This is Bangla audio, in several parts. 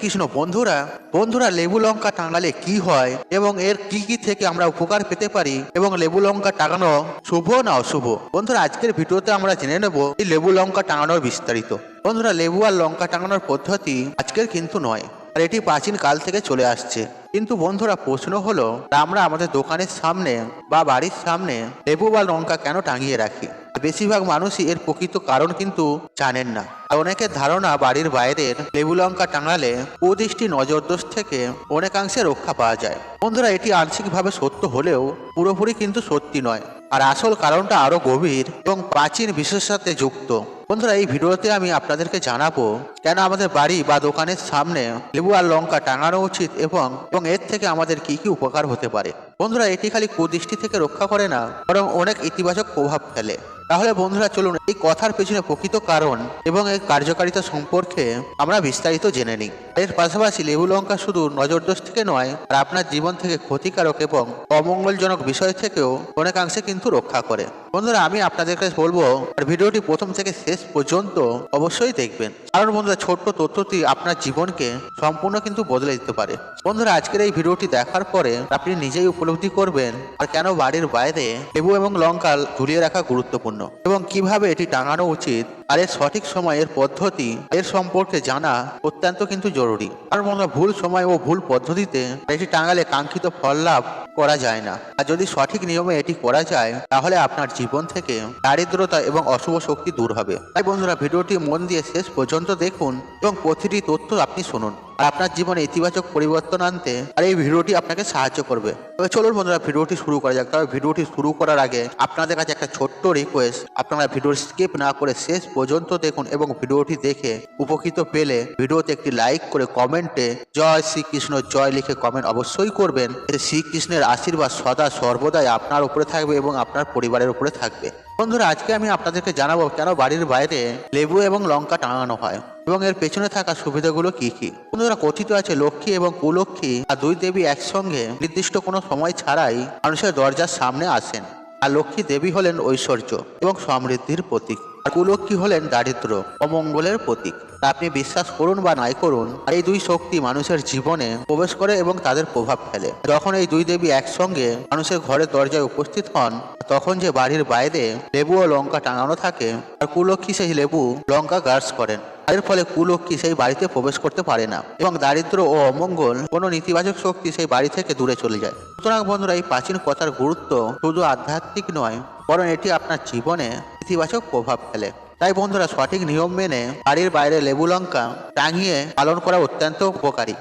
কৃষ্ণ বন্ধুরা? বন্ধুরা, লেবু লঙ্কা টাঙালে কি হয় এবং এর কি কি থেকে আমরা উপকার পেতে পারি এবং লেবু লঙ্কা টাঙানো শুভ না অশুভ? বন্ধুরা, আজকের ভিডিওতে আমরা জেনে নেব এই লেবু লঙ্কা টাঙানোর বিস্তারিত। বন্ধুরা, লেবু আর লঙ্কা টাঙানোর পদ্ধতি আজকের কিন্তু নয়। আর এটি প্রাচীন কাল থেকে চলে আসছে। কিন্তু বন্ধুরা, প্রশ্ন হলো, আমরা আমাদের দোকানের সামনে বা বাড়ির সামনে লেবু বা লঙ্কা কেন টাঙিয়ে রাখি? বেশিরভাগ মানুষই এর প্রকৃত কারণ কিন্তু জানেন না। আর অনেকের ধারণা, বাড়ির বাইরের লেবু লঙ্কা টাঙালে কুদৃষ্টি নজরদোষ থেকে অনেকাংশে রক্ষা পাওয়া যায়। বন্ধুরা, এটি আংশিকভাবে সত্য হলেও পুরোপুরি কিন্তু সত্যি নয়। আর আসল কারণটা আরও গভীর এবং প্রাচীন বিশ্বের সাথে যুক্ত। বন্ধুরা, এই ভিডিওতে আমি আপনাদেরকে জানাব, কেন আমাদের বাড়ি বা দোকানের সামনে লেবু আর লঙ্কা টাঙানো উচিত এবং এবং এর থেকে আমাদের কি কি উপকার হতে পারে? বন্ধুরা, এটি খালি কুদৃষ্টি থেকে রক্ষা করে না, বরং অনেক ইতিবাচক প্রভাব ফেলে। তাহলে বন্ধুরা চলুন, এই কথার পেছনে প্রকৃত কারণ এবং এর কার্যকারিতা সম্পর্কে আমরা বিস্তারিত জেনে নিই। এর পাশাপাশি লেবু লঙ্কা শুধু নজরদোষ থেকে নয়, আর আপনার জীবন থেকে ক্ষতিকারক এবং অমঙ্গলজনক বিষয় থেকেও অনেকাংশে কিন্তু রক্ষা করে। বন্ধুরা, আমি আপনাদের কাছে বলব, আর ভিডিওটি প্রথম থেকে শেষ পর্যন্ত অবশ্যই দেখবেন। কারণ বন্ধুরা, ছোট্ট তথ্যটি আপনার জীবনকে সম্পূর্ণ কিন্তু বদলে দিতে পারে। বন্ধুরা, আজকের এই ভিডিওটি দেখার পরে আপনি নিজেই উপলব্ধি করবেন, আর কেন বাড়ির বাইরে লেবু এবং লঙ্কা ঝুলিয়ে রাখা গুরুত্বপূর্ণ এবং কীভাবে এটি টাঙানো উচিত আর এর সঠিক সময়ের পদ্ধতি এর সম্পর্কে জানা অত্যন্ত কিন্তু জরুরি। আর মনে ভুল সময় ও ভুল পদ্ধতিতে এটি টাঙালে কাঙ্ক্ষিত ফল লাভ করা যায় না। আর যদি সঠিক নিয়মে এটি করা যায়, তাহলে আপনার জীবন থেকে দারিদ্রতা এবং অশুভ শক্তি দূর হবে। তাই বন্ধুরা, ভিডিওটি মন দিয়ে শেষ পর্যন্ত দেখুন এবং প্রতিটি তথ্য আপনি শুনুন। আর আপনার জীবনে ইতিবাচক পরিবর্তন আনতে আর এই ভিডিওটি আপনাকে সাহায্য করবে। তবে চলুন বন্ধুরা, ভিডিওটি শুরু করা যাক। তবে ভিডিওটি শুরু করার আগে আপনাদের কাছে একটা ছোট্ট রিকোয়েস্ট আপনারা ভিডিও স্কিপ না করে শেষ পর্যন্ত দেখুন এবং ভিডিওটি দেখে উপকৃত পেলে ভিডিওতে একটি লাইক করে কমেন্টে জয় শ্রীকৃষ্ণ, জয় লিখে কমেন্ট অবশ্যই করবেন। এতে শ্রীকৃষ্ণের আশীর্বাদ সদা সর্বদাই আপনার উপরে থাকবে এবং আপনার পরিবারের উপরে থাকবে। বন্ধুরা, আজকে আমি আপনাদেরকে জানাব কেন বাড়ির বাইরে লেবু এবং লঙ্কা টাঙানো হয়। এবং এর পেছনে থাকা সুবিধাগুলো কি কি? বন্ধুরা, কথিত আছে লক্ষ্মী এবং কুলক্ষ্মী আর দুই দেবী একসঙ্গে নির্দিষ্ট কোনো সময় ছাড়াই মানুষের দরজার সামনে আসেন। আর লক্ষ্মী দেবী হলেন ঐশ্বর্য এবং সমৃদ্ধির প্রতীক। আর কুলক্ষ্মী হলেন দারিদ্র অমঙ্গলের প্রতীক। আপনি বিশ্বাস করুন বা নাই করুন এই দুই শক্তি মানুষের জীবনে প্রবেশ করে এবং তাদের প্রভাব ফেলে। যখন এই দুই দেবী একসঙ্গে মানুষের ঘরের দরজায় উপস্থিত হন, তখন যে বাড়ির বাইরে লেবু ও লঙ্কা টাঙানো থাকে, আর কুলক্ষী সেই লেবু লঙ্কা গার্স করেন। এর ফলে কুলক্ষ্মী সেই বাড়িতে প্রবেশ করতে পারে না এবং দারিদ্র ও অমঙ্গল কোনো নেতিবাচক শক্তি সেই বাড়ি থেকে দূরে চলে যায়। সুতরাং বন্ধুরা, এই প্রাচীন কথার গুরুত্ব শুধু আধ্যাত্মিক নয়, বরং এটি আপনার জীবনে ইতিবাচক প্রভাব ফেলে। তাই বন্ধুরা, সঠিক নিয়ম মেনে বাড়ির বাইরে লেবু লঙ্কা টাঙিয়ে পালন করা অত্যন্ত উপকারী।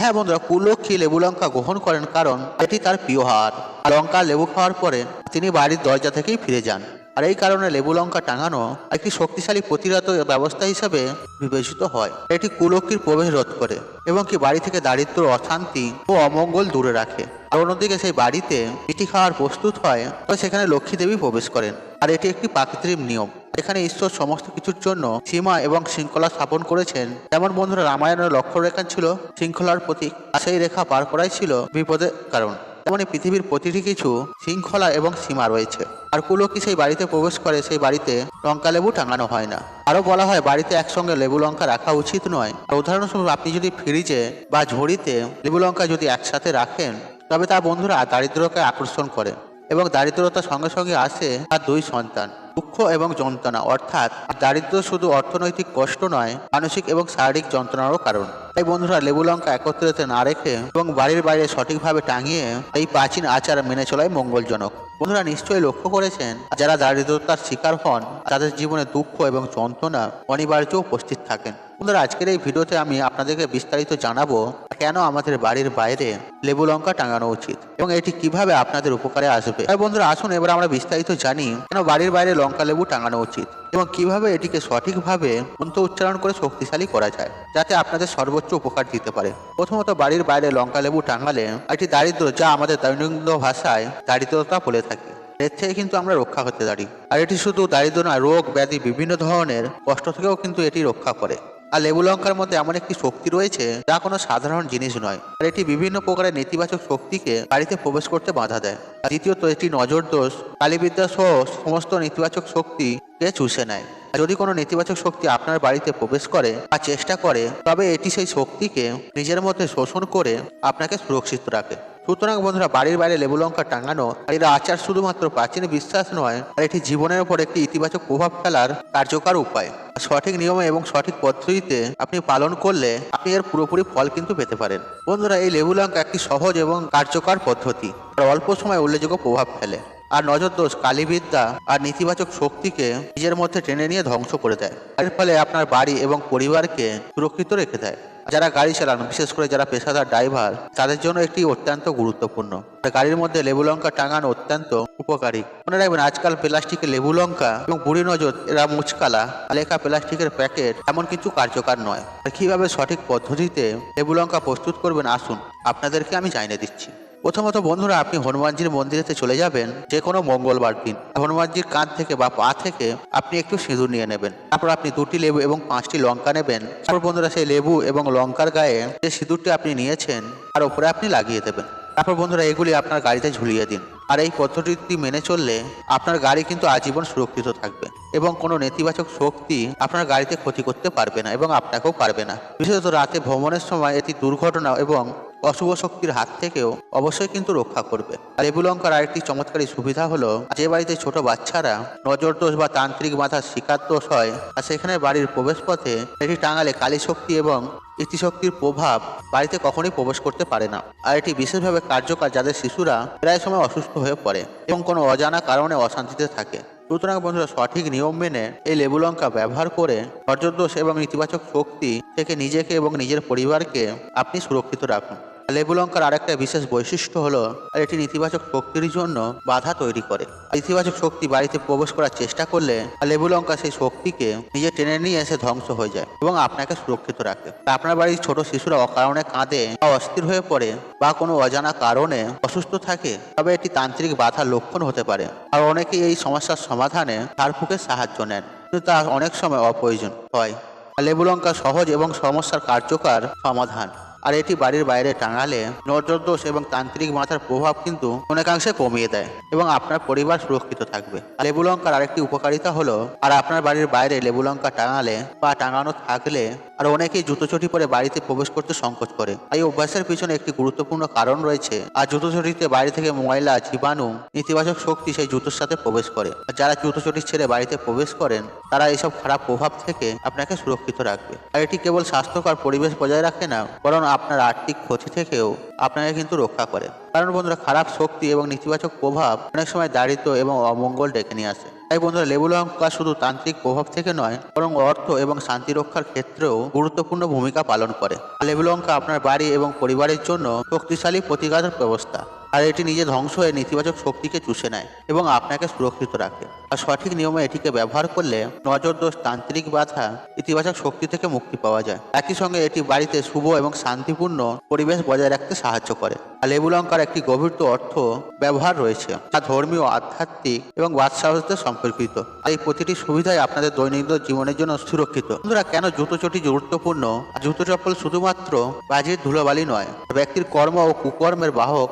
হ্যাঁ বন্ধুরা কুলক্ষী লেবু লঙ্কা গ্রহণ করেন কারণ এটি তার প্রিয় হার। লঙ্কা লেবু খাওয়ার পরে তিনি বাড়ির দরজা থেকেই ফিরে যান। আর এই কারণে লেবু লঙ্কা টাঙানো একটি শক্তিশালী প্রতিরোধ ব্যবস্থা হিসেবে বিবেচিত হয়। এটি কুলক্ষীর প্রবেশ রোধ করে এবং কি বাড়ি থেকে দারিদ্র, অশান্তি ও অমঙ্গল দূরে রাখে। আর অন্যদিকে সেই বাড়িতে পিঠি খাওয়ার প্রস্তুত হয় তবে সেখানে লক্ষ্মী দেবী প্রবেশ করেন। আর এটি একটি প্রাকৃতিক নিয়ম। এখানে ঈশ্বর সমস্ত কিছুর জন্য সীমা এবং শৃঙ্খলা স্থাপন করেছেন। যেমন বন্ধুরা, রামায়ণের লক্ষ্য রেখা ছিল শৃঙ্খলার প্রতীক, আর সেই রেখা পার করাই ছিল বিপদের কারণ। তেমনি পৃথিবীর প্রতিটি কিছু শৃঙ্খলা এবং সীমা রয়েছে। আর কুলকি সেই বাড়িতে প্রবেশ করে, সেই বাড়িতে লঙ্কা লেবু টাঙানো হয় না। আরও বলা হয়, বাড়িতে একসঙ্গে লেবু লঙ্কা রাখা উচিত নয়। আর উদাহরণস্বরূপ, আপনি যদি ফ্রিজে বা ঝুড়িতে লেবু লঙ্কা যদি একসাথে রাখেন, তবে তার বন্ধুরা দারিদ্রকে আকর্ষণ করে এবং দারিদ্রতার সঙ্গে সঙ্গে আসে তার দুই সন্তান। দুঃখ এবং যন্ত্রণা, অর্থাৎ দারিদ্র শুধু অর্থনৈতিক কষ্ট নয়, মানসিক এবং শারীরিক যন্ত্রণারও কারণ। তাই বন্ধুরা, লেবু লঙ্কা একত্রিত না রেখে এবং বাড়ির বাইরে সঠিকভাবে টাঙিয়ে এই প্রাচীন আচার মেনে চলাই মঙ্গলজনক। বন্ধুরা, নিশ্চয়ই লক্ষ্য করেছেন, যারা দারিদ্রতার শিকার হন, তাদের জীবনে দুঃখ এবং যন্ত্রণা অনিবার্য উপস্থিত থাকেন। বন্ধুরা, আজকের এই ভিডিওতে আমি আপনাদেরকে বিস্তারিত জানাব কেন আমাদের বাড়ির বাইরে লেবু লঙ্কা টাঙানো উচিত এবং এটি কীভাবে আপনাদের উপকারে আসবে। বন্ধুরা, আসুন এবার আমরা বিস্তারিত জানি কেন বাড়ির বাইরে লঙ্কা লেবু টাঙানো উচিত এবং কীভাবে এটিকে সঠিকভাবে মন্ত্র উচ্চারণ করে শক্তিশালী করা যায়, যাতে আপনাদের সর্বোচ্চ উপকার দিতে পারে। প্রথমত, বাড়ির বাইরে লঙ্কা লেবু টাঙালে একটি দারিদ্র যা আমাদের দৈনন্দিন ভাষায় দারিদ্রতা বলে থাকি। এর থেকে কিন্তু আমরা রক্ষা করতে পারি। আর এটি শুধু দারিদ্র নয়, রোগ ব্যাধি বিভিন্ন ধরনের কষ্ট থেকেও কিন্তু এটি রক্ষা করে। আর লেবু লঙ্কার মধ্যে এমন একটি শক্তি রয়েছে যা কোনো সাধারণ জিনিস নয়। আর এটি বিভিন্ন প্রকারের নেতিবাচক শক্তিকে বাড়িতে প্রবেশ করতে বাধা দেয়। আর দ্বিতীয়ত, এটি নজর দোষ কালীবিদ্যা সহ সমস্ত নেতিবাচক শক্তিকে চুষে নেয়। যদি কোনো নেতিবাচক শক্তি আপনার বাড়িতে প্রবেশ করে বা চেষ্টা করে, তবে এটি সেই শক্তিকে নিজের মধ্যে শোষণ করে আপনাকে সুরক্ষিত রাখে। সুতরাং বন্ধুরা, বাড়ির বাইরে লেবু লঙ্কা টাঙানো এর আচার শুধুমাত্র প্রাচীন বিশ্বাস নয়, আর এটি জীবনের উপর একটি ইতিবাচক প্রভাব ফেলার কার্যকর উপায়। সঠিক নিয়মে এবং সঠিক পদ্ধতিতে আপনি পালন করলে আপনি এর পুরোপুরি ফল কিন্তু পেতে পারেন। বন্ধুরা, এই লেবু লঙ্কা একটি সহজ এবং কার্যকর পদ্ধতি, আর অল্প সময় উল্লেখযোগ্য প্রভাব ফেলে। আর নজরদোষ, কালীবিদ্যা আর নেতিবাচক শক্তিকে নিজের মধ্যে টেনে নিয়ে ধ্বংস করে দেয়। এর ফলে আপনার বাড়ি এবং পরিবারকে সুরক্ষিত রেখে দেয়। যারা গাড়ি চালান, বিশেষ করে যারা পেশাদার ড্রাইভার, তাদের জন্য একটি অত্যন্ত গুরুত্বপূর্ণ। গাড়ির মধ্যে লেবু লঙ্কা টাঙানো অত্যন্ত উপকারী। মনে রাখবেন, আজকাল প্লাস্টিকের লেবু লঙ্কা এবং বুড়ি নজর, এরা মুচকালা, লেখা প্লাস্টিকের প্যাকেট এমন কিছু কার্যকর নয়। কীভাবে সঠিক পদ্ধতিতে লেবু লঙ্কা প্রস্তুত করবেন, আসুন, আপনাদেরকে আমি জানিয়ে দিচ্ছি। প্রথমত বন্ধুরা, আপনি হনুমানজির মন্দিরেতে চলে যাবেন, যে কোনো মঙ্গলবার দিন। হনুমানজির কাঁধ থেকে বা পা থেকে আপনি একটু সিঁদুর নিয়ে নেবেন। তারপর আপনি দুটি লেবু এবং পাঁচটি লঙ্কা নেবেন। তারপর বন্ধুরা, সেই লেবু এবং লঙ্কার গায়ে যে সিঁদুরটি আপনি নিয়েছেন, তার উপরে আপনি লাগিয়ে দেবেন। তারপর বন্ধুরা, এগুলি আপনার গাড়িতে ঝুলিয়ে দিন। আর এই পদ্ধতিটি মেনে চললে আপনার গাড়ি কিন্তু আজীবন সুরক্ষিত থাকবে এবং কোনো নেতিবাচক শক্তি আপনার গাড়িতে ক্ষতি করতে পারবে না এবং আপনাকেও পারবে না। বিশেষত রাতে ভ্রমণের সময় এটি দুর্ঘটনা এবং অশুভ শক্তির হাত থেকেও অবশ্যই কিন্তু রক্ষা করবে। আর লেবু লঙ্কার আরেকটি চমৎকারী সুবিধা হলো, যে বাড়িতে ছোট বাচ্চারা নজর দোষ বা তান্ত্রিক মাথার শিকার দোষ হয়, আর সেখানে বাড়ির প্রবেশপথে এটি টাঙালে কালী শক্তি এবং ইতিশক্তির প্রভাব বাড়িতে কখনোই প্রবেশ করতে পারে না। আর এটি বিশেষভাবে কার্যকর যাদের শিশুরা প্রায় সময় অসুস্থ হয়ে পড়ে এবং কোনো অজানা কারণে অশান্তিতে থাকে। সুতরাং বন্ধুরা, সঠিক নিয়ম মেনে এই লেবু লঙ্কা ব্যবহার করে দোষ এবং ইতিবাচক শক্তি থেকে নিজেকে এবং নিজের পরিবারকে আপনি সুরক্ষিত রাখুন। লেবু লঙ্কার আরেকটা বিশেষ বৈশিষ্ট্য হলো এটি নেতিবাচক শক্তির জন্য বাধা তৈরি করে। ইতিবাচক শক্তি বাড়িতে প্রবেশ করার চেষ্টা করলে লেবু লঙ্কা সেই শক্তিকে নিজে টেনে নিয়ে এসে ধ্বংস হয়ে যায় এবং আপনাকে সুরক্ষিত রাখে। আপনার বাড়ির ছোট শিশুরা অকারণে কাঁদে বা অস্থির হয়ে পড়ে বা কোনো অজানা কারণে অসুস্থ থাকে, তবে এটি তান্ত্রিক বাধার লক্ষণ হতে পারে। আর অনেকেই এই সমস্যার সমাধানে ঝাড়ফুঁকের সাহায্য নেন, কিন্তু তা অনেক সময় অপ্রয়োজন হয়। লেবু লঙ্কা সহজ এবং সমস্যার কার্যকর সমাধান। আর এটি বাড়ির বাইরে টাঙালে নজর দোষ এবং তান্ত্রিক মাথার প্রভাব কিন্তু অনেকাংশে কমিয়ে দেয় এবং আপনার পরিবার সুরক্ষিত থাকবে। লেবু লঙ্কার আরেকটি উপকারিতা হলো, আর আপনার বাড়ির বাইরে লেবু লঙ্কা টাঙালে বা টাঙানো থাকলে আর অনেকেই জুতোচটি পরে বাড়িতে প্রবেশ করতে সংকোচ করে। এই অভ্যাসের পিছনে একটি গুরুত্বপূর্ণ কারণ রয়েছে, আর জুতোচটিতে বাইরে থেকে ময়লা, জীবাণু, নেতিবাচক শক্তি সেই জুতোর সাথে প্রবেশ করে। আর যারা জুতোচটি ছেড়ে বাড়িতে প্রবেশ করেন, তারা এইসব খারাপ প্রভাব থেকে আপনাকে সুরক্ষিত রাখবে। আর এটি কেবল স্বাস্থ্যকর পরিবেশ বজায় রাখে না, বরং আপনার আর্থিক ক্ষতি থেকেও আপনাকে কিন্তু রক্ষা করে। কারণ বন্ধুরা, খারাপ শক্তি এবং নেতিবাচক প্রভাব অনেক সময় দারিদ্র এবং অমঙ্গল ডেকে নিয়ে আসে। তাই বন্ধুরা লেবু লঙ্কা শুধু তান্ত্রিক প্রভাব থেকে নয়, বরং অর্থ এবং শান্তি রক্ষার ক্ষেত্রেও গুরুত্বপূর্ণ ভূমিকা পালন করে। লেবু লঙ্কা আপনার বাড়ি এবং পরিবারের জন্য শক্তিশালী প্রতিকারের ব্যবস্থা। আর এটি নিজে ধ্বংস হয়ে নেতিবাচক শক্তিকে চুষে নেয় এবং আপনাকে সুরক্ষিত রাখে। আর সঠিক নিয়মে এটিকে ব্যবহার করলে নজর দোষ তান্ত্রিক বাধা ইতিবাচক শক্তি থেকে মুক্তি পাওয়া যায়। একই সঙ্গে এটি বাড়িতে শুভ এবং শান্তিপূর্ণ পরিবেশ বজায় রাখতে সাহায্য করে। আর লেবু লঙ্কার একটি গভীর অর্থ ব্যবহার রয়েছে তা ধর্মীয়, আধ্যাত্মিক এবং বাদশাহদের সম্পর্কিত। এই প্রতিটি সুবিধাই আপনাদের দৈনন্দিন জীবনের জন্য সুরক্ষিত। বন্ধুরা, কেন জুতো চটি গুরুত্বপূর্ণ? জুতো চপ্পল শুধুমাত্র বাজির ধুলোবালি নয়, ব্যক্তির কর্ম ও কুকর্মের বাহক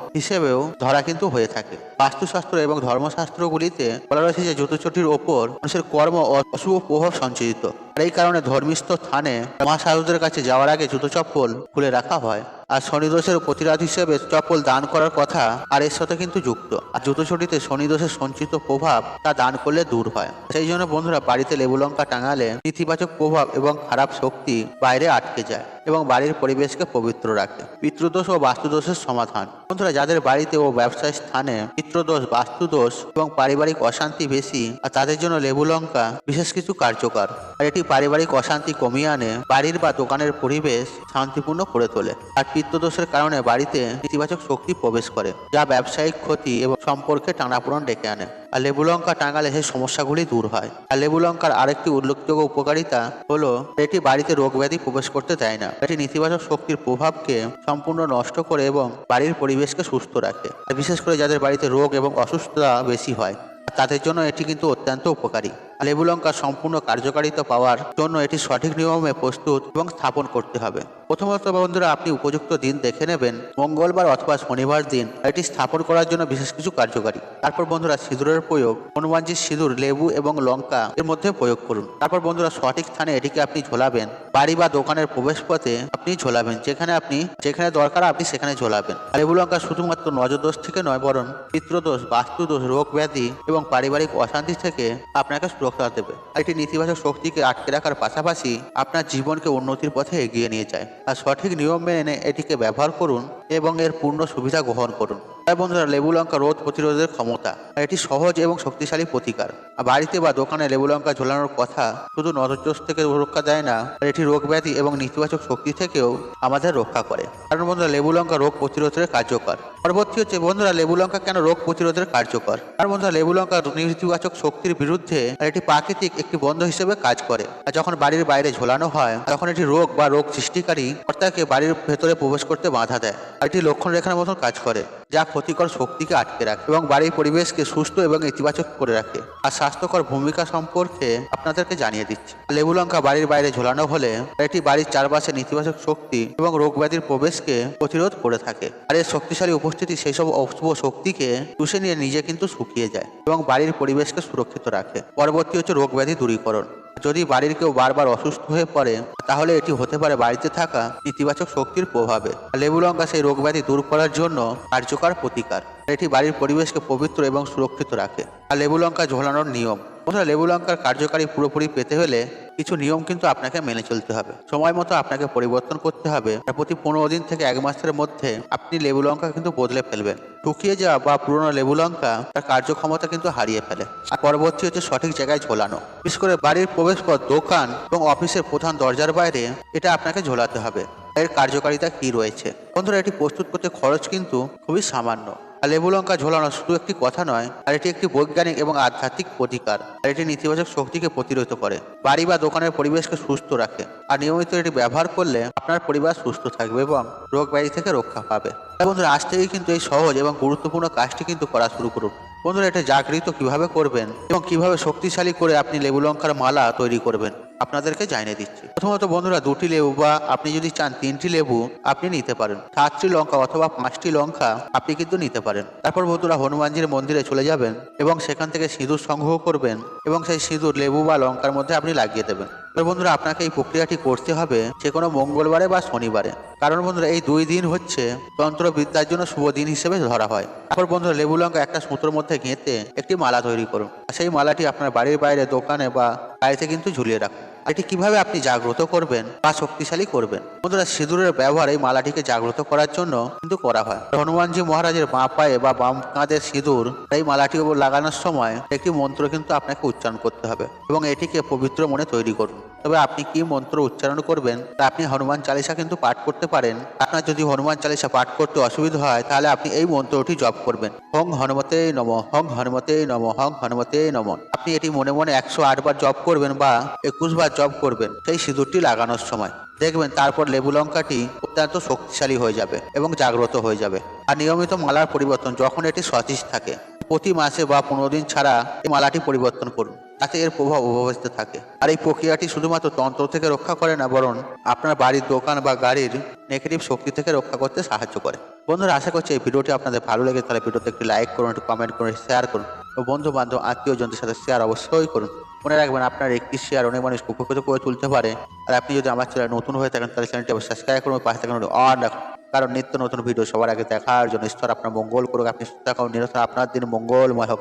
হিসেবেও ধরা কিন্তু হয়ে থাকে। বাস্তুশাস্ত্র এবং ধর্মশাস্ত্রগুলিতে বলা রয়েছে যে জুতোচটির ওপর মানুষের কর্ম অশুভ প্রভাব সঞ্চারিত। আর এই কারণে ধর্মীস্থ স্থানে মহাসাধুদের কাছে যাওয়ার আগে জুতো চপ্পল খুলে রাখা হয়। আর শনিদোষের প্রতিরাধ হিসেবে চপ্পল দান করার কথা আর এর সাথে কিন্তু যুক্ত। আর জুতো চটিতে শনিদোষের সঞ্চিত প্রভাব তা দান করলে দূর হয়। সেই জন্য বন্ধুরা, বাড়িতে লেবু লঙ্কা টাঙালে নেতিবাচক প্রভাব এবং খারাপ শক্তি বাইরে আটকে যায় এবং বাড়ির পরিবেশকে পবিত্র রাখে। পিতৃদোষ ও বাস্তুদোষের সমাধান। বন্ধুরা, যাদের বাড়িতে ও ব্যবসায় স্থানে পিতৃদোষ, বাস্তুদোষ এবং পারিবারিক অশান্তি বেশি, আর তাদের জন্য লেবু লঙ্কা বিশেষ কিছু কার্যকর। আর এটি পারিবারিক অশান্তি কমিয়ে আনে, বাড়ির বা দোকানের পরিবেশ শান্তিপূর্ণ করে তোলে আর পিত্তদোষের কারণে বাড়িতে ইতিবাচক শক্তি প্রবেশ করে, যা ব্যবসায়িক ক্ষতি এবং সম্পর্কে টানাপোড়ন ডেকে আনে। আর লেবু লঙ্কা টাঙালে সেই সমস্যাগুলি দূর হয়। আর লেবু লঙ্কার আরেকটি উল্লেখযোগ্য উপকারিতা হলো, এটি বাড়িতে রোগ ব্যাধি প্রবেশ করতে দেয় না। এটি নেতিবাচক শক্তির প্রভাবকে সম্পূর্ণ নষ্ট করে এবং বাড়ির পরিবেশকে সুস্থ রাখে। বিশেষ করে যাদের বাড়িতে রোগ এবং অসুস্থতা বেশি হয়, তাদের জন্য এটি কিন্তু অত্যন্ত উপকারী। লেবু লঙ্কা সম্পূর্ণ কার্যকারিতা পাওয়ার জন্য এটি সঠিক নিয়মে প্রস্তুত এবং স্থাপন করতে হবে। প্রথমত বন্ধুরা, আপনি উপযুক্ত দিন দেখে নেবেন, মঙ্গলবার অথবা শনিবার দিন এটি স্থাপন করার জন্য বিশেষ কিছু কার্যকারী। তারপর বন্ধুরা, সিঁদুরের প্রয়োগ, হনুমানজির সিঁদুর, লেবু এবং লঙ্কা এর মধ্যে প্রয়োগ করুন। তারপর বন্ধুরা, সঠিক স্থানে এটিকে আপনি ঝোলাবেন। বাড়ি বা দোকানের প্রবেশ পথে আপনি ঝোলাবেন, যেখানে আপনি, যেখানে দরকার আপনি সেখানে ঝোলাবেন। লেবু লঙ্কা শুধুমাত্র নজরদোষ থেকে নয়, বরং পিতৃদোষ বাস্তুদোষ, রোগ ব্যাধি এবং পারিবারিক অশান্তি থেকে আপনাকে সুরক্ষা দেবে। আর এটি নেতিবাচক শক্তিকে আটকে রাখার পাশাপাশি আপনার জীবনকে উন্নতির পথে এগিয়ে নিয়ে যায়। আর সঠিক নিয়ম মেনে এটিকে ব্যবহার করুন এবং এর পূর্ণ সুবিধা গ্রহণ করুন। তাই বন্ধুরা লেবু লঙ্কা রোধ প্রতিরোধের ক্ষমতা। এটি সহজ এবং শক্তিশালী প্রতিকার। বাড়িতে বা দোকানে লেবু লঙ্কা ঝোলানোর কথা শুধু নজরদোষ থেকে রক্ষা দেয় না এটি রোগ ব্যাধি এবং নেতিবাচক শক্তি থেকেও আমাদের রক্ষা করে। কারণ বন্ধুরা লেবু লঙ্কা রোগ প্রতিরোধের কার্যকর। পরবর্তী হচ্ছে, বন্ধুরা লেবু লঙ্কা কেন রোগ প্রতিরোধের কার্যকর? আর বন্ধুরা লেবু লঙ্কা নেতিবাচক শক্তির বিরুদ্ধে এটি প্রাকৃতিক একটি বন্ধ হিসেবে কাজ করে। আর যখন বাড়ির বাইরে ঝোলানো হয়, তখন এটি রোগ বা রোগ সৃষ্টিকারী কর্তাকে বাড়ির ভেতরে প্রবেশ করতে বাধা দেয়। আর এটি লক্ষণ রেখার মতন কাজ করে। যা ক্ষতিকর শক্তিকে আটকে রাখে এবং বাড়ির পরিবেশকে সুস্থ এবং ইতিবাচক করে রাখে। আর স্বাস্থ্যকর ভূমিকা সম্পর্কে আপনাদেরকে জানিয়ে দিচ্ছি। লেবু লঙ্কা বাড়ির বাইরে ঝোলানো হলে এটি বাড়ির চারপাশে নেতিবাচক শক্তি এবং রোগ ব্যাধির প্রবেশকে প্রতিরোধ করে থাকে। আর এর শক্তিশালী উপস্থিতি সেই সব অশুভ শক্তিকে চুষে নিয়ে নিজে কিন্তু শুকিয়ে যায় এবং বাড়ির পরিবেশকে সুরক্ষিত রাখে। পরবর্তী হচ্ছে রোগ ব্যাধি দূরীকরণ। যদি বাড়ির কেউ বারবার অসুস্থ হয়ে পড়ে, তাহলে এটি হতে পারে বাড়িতে থাকা ইতিবাচক শক্তির প্রভাবে। লেবু লঙ্কা সেই রোগ ব্যাধি দূর করার জন্য কার্যকর প্রতিকার। এটি বাড়ির পরিবেশকে পবিত্র এবং সুরক্ষিত রাখে। আর লেবু লঙ্কা ঝোলানোর নিয়ম। বন্ধুরা লেবু লঙ্কার কার্যকারী পুরোপুরি পেতে হলে কিছু নিয়ম কিন্তু আপনাকে মেনে চলতে হবে। সময় মতো আপনাকে পরিবর্তন করতে হবে। প্রতি পনেরো দিন থেকে এক মাসের মধ্যে আপনি লেবু লঙ্কা কিন্তু বদলে ফেলবেন। শুকিয়ে যাওয়া বা পুরনো লেবু লঙ্কা তার কার্যক্ষমতা কিন্তু হারিয়ে ফেলে। আর পরবর্তী হচ্ছে সঠিক জায়গায় ঝোলানো। বিশেষ করে বাড়ির প্রবেশপথ, দোকান এবং অফিসের প্রধান দরজার বাইরে এটা আপনাকে ঝোলাতে হবে। এর কার্যকারিতা কি রয়েছে? বন্ধুরা, এটি প্রস্তুত করতে খরচ কিন্তু খুবই সামান্য। আর লেবু লঙ্কা ঝোলানো শুধু একটি কথা নয়, আর এটি একটি বৈজ্ঞানিক এবং আধ্যাত্মিক প্রতিকার আর এটি নেতিবাচক শক্তিকে প্রতিরোধ করে। বাড়ি বা দোকানের পরিবেশকে সুস্থ রাখে, আর নিয়মিত এটি ব্যবহার করলে আপনার পরিবার সুস্থ থাকবে এবং রোগ ব্যাধি থেকে রক্ষা পাবে। তাই বন্ধুরা, আজ থেকেই কিন্তু এই সহজ এবং গুরুত্বপূর্ণ কাজটি কিন্তু করা শুরু করুন। বন্ধুরা, এটা জাগৃত কীভাবে করবেন এবং কীভাবে শক্তিশালী করে আপনি লেবু লঙ্কার মালা তৈরি করবেন। আপনাদেরকে জানিয়ে দিচ্ছি। প্রথমত বন্ধুরা, দুটি লেবু বা আপনি যদি চান তিনটি লেবু, আপনি নিতে পারেন। সাতটি লঙ্কা অথবা পাঁচটি লঙ্কা আপনি কিন্তু নিতে পারেন। তারপর বন্ধুরা, হনুমানজির মন্দিরে চলে যাবেন এবং সেখান থেকে সিঁদুর সংগ্রহ করবেন এবং সেই সিঁদুর, লেবু বা লঙ্কার মধ্যে আপনি লাগিয়ে দেবেন। তো বন্ধুরা, আপনাকে এই প্রক্রিয়াটি করতে হবে যে কোনো মঙ্গলবারে বা শনিবারে। কারণ বন্ধুরা, এই দুই দিন হচ্ছে তন্ত্রবিদ্যার জন্য শুভ দিন হিসেবে ধরা হয়। তারপর বন্ধুরা, লেবু, লঙ্কা একটা সুতোর মধ্যে গেঁথে একটি মালা তৈরি করুন। সেই মালাটি আপনার বাড়ির বাইরে, দোকানে বা বাড়িতে কিন্তু ঝুলিয়ে রাখুন। এটি কীভাবে আপনি জাগ্রত করবেন বা শক্তিশালী করবেন? বন্ধুরা, সিঁদুরের ব্যবহার এই মালাটিকে জাগ্রত করার জন্য কিন্তু করা হয়। হনুমানজি মহারাজের বাঁ পায়ে বা বাম কাঁধে সিঁদুর এই মালাটি উপর লাগানোর সময় একটি মন্ত্র কিন্তু আপনাকে উচ্চারণ করতে হবে এবং এটিকে পবিত্র মনে তৈরি করুন। তবে আপনি কি মন্ত্র উচ্চারণ করবেন? তা আপনি হনুমান চালিসা কিন্তু পাঠ করতে পারেন। আপনার যদি হনুমান চালিসা পাঠ করতে অসুবিধা হয়, তাহলে আপনি এই মন্ত্রটি জপ করবেন। হং হনুমতে নম, হং হনুমতে নম, হং হনুমতে নম। আপনি এটি মনে মনে একশো আট বার জব করবেন বা একুশ বার করবেন, সেই সিঁদুরটি লাগানোর সময়। দেখবেন তারপর লেবু লঙ্কাটি অত্যন্ত শক্তিশালী হয়ে যাবে এবং জাগ্রত হয়ে যাবে। আর নিয়মিত মালার পরিবর্তন, যখন এটি সতেজ থাকে প্রতি মাসে বা পনেরো দিন ছাড়া এই মালাটি পরিবর্তন করুন। তাতে এর প্রভাব অব্যাহত থাকে। আর এই প্রক্রিয়াটি শুধুমাত্র তন্ত্র থেকে রক্ষা করে না, বরং আপনার বাড়ির দোকান বা গাড়ির নেগেটিভ শক্তি থেকে রক্ষা করতে সাহায্য করে। বন্ধুরা, আশা করছি এই ভিডিওটি আপনাদের ভালো লেগে তাহলে ভিডিওতে একটি লাইক করুন, একটু কমেন্ট করুন শেয়ার করুন। ও বন্ধু বান্ধব আত্মীয় জনদের সাথে শেয়ার অবশ্যই করুন। মনে রাখবেন, আপনার একটি শেয়ার অনেক মানুষ উপকৃত করে তুলতে পারে। আর আপনি যদি আমার চ্যানেল নতুন হয়ে থাকেন, তাহলে চ্যানেলটি সাবস্ক্রাইব করুন পাশে থাকুন অন রাখুন। কারণ নিত্য নতুন ভিডিও সবার আগে দেখার জন্য ঈশ্বর আপনার মঙ্গল করুক। আপনি সুস্থ থাকুন নিরস্ত আপনার দিন মঙ্গলময় হোক।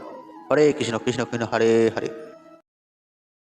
হরে কৃষ্ণ কৃষ্ণ কৃষ্ণ, হরে হরে।